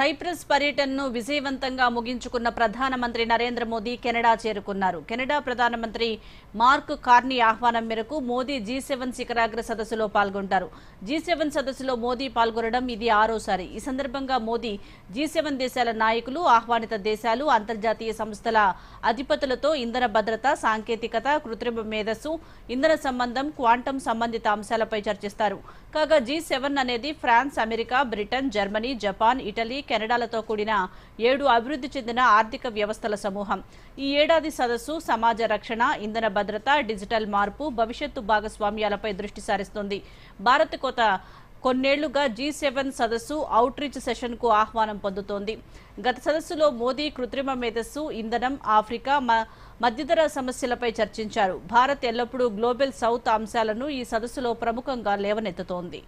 Cypress పర్యటనను విజయవంతంగా ముగించుకున్న ప్రధానమంత్రి నరేంద్ర మోదీ కెనడా చేరుకున్నారు. కెనడా ప్రధానమంత్రి మార్క్ కార్నీ ఆహ్వానం మేరకు మోదీ జీ సెవెన్ శిఖరాగ్ర సదస్సులో పాల్గొంటారు. జీ సెవెన్ సదస్సులో మోదీ పాల్గొనడం ఇది ఆరోసారి ఈ సందర్భంగా మోదీ జీ సెవెన్ దేశాల నాయకులు ఆహ్వానిత దేశాలు అంతర్జాతీయ సంస్థల అధిపతులతో ఇంధన భద్రత సాంకేతికత కృత్రిమ మేధస్సు ఇంధన సంబంధం క్వాంటం సంబంధిత అంశాలపై చర్చిస్తారు. కాగా జీ సెవెన్ అనేది France America Britain Germany Japan Italy కెనడాలతో కూడిన ఏడు అభివృద్ధి చెందిన ఆర్థిక వ్యవస్థల సమూహం. ఈ ఏడాది సదస్సు సమాజ రక్షణ ఇంధన భద్రత డిజిటల్ మార్పు భవిష్యత్తు భాగస్వామ్యాలపై దృష్టి సారిస్తుంది. భారత్ కొత్త కొన్నేళ్ళుగా జీ సెవెన్ సదస్సు అవుట్రీచ్ సెషన్కు ఆహ్వానం పొందుతోంది. గత సదస్సులో మోదీ కృత్రిమ మేధస్సు ఇంధనం ఆఫ్రికా మధ్యధర సమస్యలపై చర్చించారు. భారత్ ఎల్లప్పుడూ గ్లోబల్ సౌత్ అంశాలను ఈ సదస్సులో ప్రముఖంగా లేవనెత్తుతోంది.